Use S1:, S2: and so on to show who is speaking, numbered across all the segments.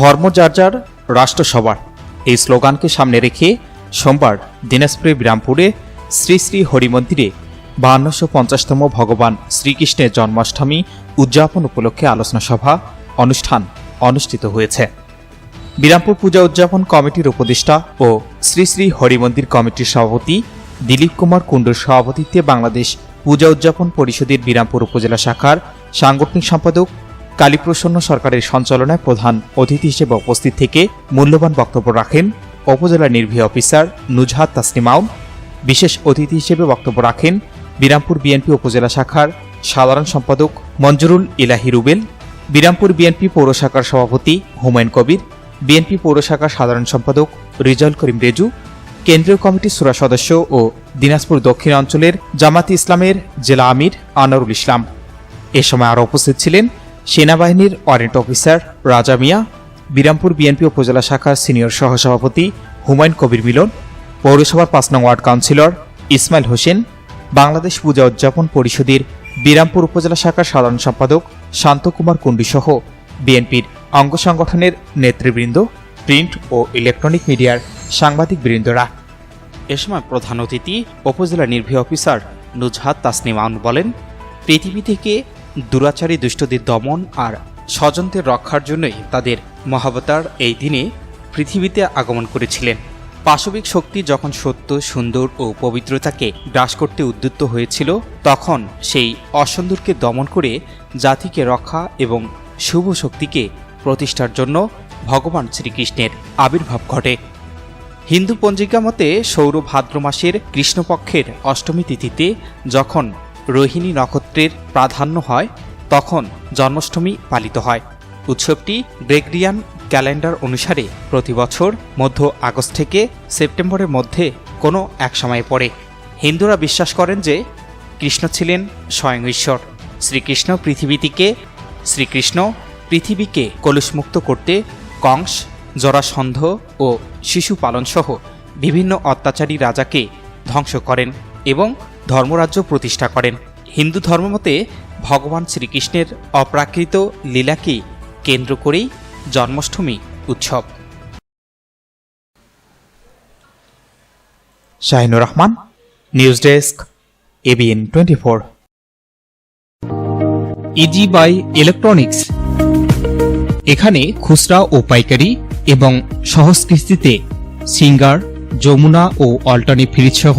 S1: ধর্ম যার যার, রাষ্ট্র সবার। এই স্লোগানকে সামনে রেখে সোমবার দিনাজপুরের বিরামপুরে শ্রী শ্রী হরিমন্দিরে বাহান্নশো পঞ্চাশতম ভগবান শ্রীকৃষ্ণের জন্মাষ্টমী উদযাপন উপলক্ষে আলোচনা সভা, অনুষ্ঠান অনুষ্ঠিত হয়েছে। বিরামপুর পূজা উদযাপন কমিটির উপদেষ্টা ও শ্রী শ্রী হরিমন্দির কমিটির সভাপতি দিলীপ কুমার কুণ্ডুর সভাপতিত্বে বাংলাদেশ পূজা উদযাপন পরিষদের বিরামপুর উপজেলা শাখার সাংগঠনিক সম্পাদক কালীপ্রসন্ন সরকারের সঞ্চালনায় প্রধান অতিথি হিসেবে উপস্থিত থেকে মূল্যবান বক্তব্য রাখেন উপজেলা নির্বাহী অফিসার নুজহাত তাসনিমাউন বিশেষ অতিথি হিসেবে বক্তব্য রাখেন বিরামপুর বিএনপি উপজেলা শাখার সাধারণ সম্পাদক মঞ্জুরুল ইলাহি রুবেল, বিরামপুর বিএনপি পৌর শাখার সভাপতি হুমায়ুন কবির, বিএনপি পৌর শাখার সাধারণ সম্পাদক রিজাউল করিম রেজু, কেন্দ্রীয় কমিটির সুরা সদস্য ও দিনাজপুর দক্ষিণ অঞ্চলের জামাতি ইসলামের জেলা আমির আনোয়ারুল ইসলাম। এ সময় আরও উপস্থিত ছিলেন সেনাবাহিনীর ওয়ারেন্ট অফিসার রাজা মিয়া, বিরামপুর বিএনপি উপজেলা শাখার সিনিয়র সহসভাপতি হুমায়ুন কবির মিলন, পৌরসভার পাঁচ নং ওয়ার্ড কাউন্সিলর ইসমাইল হোসেন, বাংলাদেশ পূজা উদযাপন পরিষদের বিরামপুর উপজেলা শাখার সাধারণ সম্পাদক শান্তকুমার কুণ্ডি সহ বিএনপির অঙ্গ সংগঠনের নেতৃবৃন্দ, প্রিন্ট ও ইলেকট্রনিক মিডিয়ার সাংবাদিক বৃন্দরা। এ সময় প্রধান অতিথি উপজেলা নির্বাহী অফিসার নুজহাত তাসনিমান বলেন, পৃথিবী থেকে দুরাচারী দুষ্টদের দমন আর স্বজনদের রক্ষার জন্যই তাদের মহাবতার এই দিনে পৃথিবীতে আগমন করেছিলেন। পাশবিক শক্তি যখন সত্য, সুন্দর ও পবিত্রতাকে গ্রাস করতে উদ্যুত হয়েছিল, তখন সেই অসুন্দরকে দমন করে জাতিকে রক্ষা এবং শুভ শক্তিকে প্রতিষ্ঠার জন্য ভগবান শ্রীকৃষ্ণের আবির্ভাব ঘটে। হিন্দু পঞ্জিকা মতে সৌর ভাদ্র মাসের কৃষ্ণপক্ষের অষ্টমী তিথিতে যখন রোহিণী নক্ষত্রের প্রাধান্য হয়, তখন জন্মাষ্টমী পালিত হয়। উৎসবটি গ্রেগরিয়ান ক্যালেন্ডার অনুসারে প্রতি বছর মধ্য আগস্ট থেকে সেপ্টেম্বরের মধ্যে কোনো এক সময়ে পড়ে। হিন্দুরা বিশ্বাস করেন যে কৃষ্ণ ছিলেন স্বয়ং ঈশ্বর। শ্রীকৃষ্ণ পৃথিবীটিকে, শ্রীকৃষ্ণ পৃথিবীকে কলুষমুক্ত করতে কংস, জরাসন্ধ ও শিশু পালনসহ বিভিন্ন অত্যাচারী রাজাকে ধ্বংস করেন এবং ধর্মরাজ্য প্রতিষ্ঠা করেন। হিন্দু ধর্মমতে ভগবান শ্রীকৃষ্ণের অপ্রাকৃত লীলাকে কেন্দ্র করেই জন্মাষ্টমী উৎসব। Shahinur Rahman news desk ABN twenty four.
S2: Easy by electronics. এখানে খুচরা ও পাইকারি এবং সহজ কিস্তিতে সিঙ্গার যমুনা ও অল্টারনেট ফ্রিজ সহ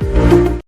S1: thank you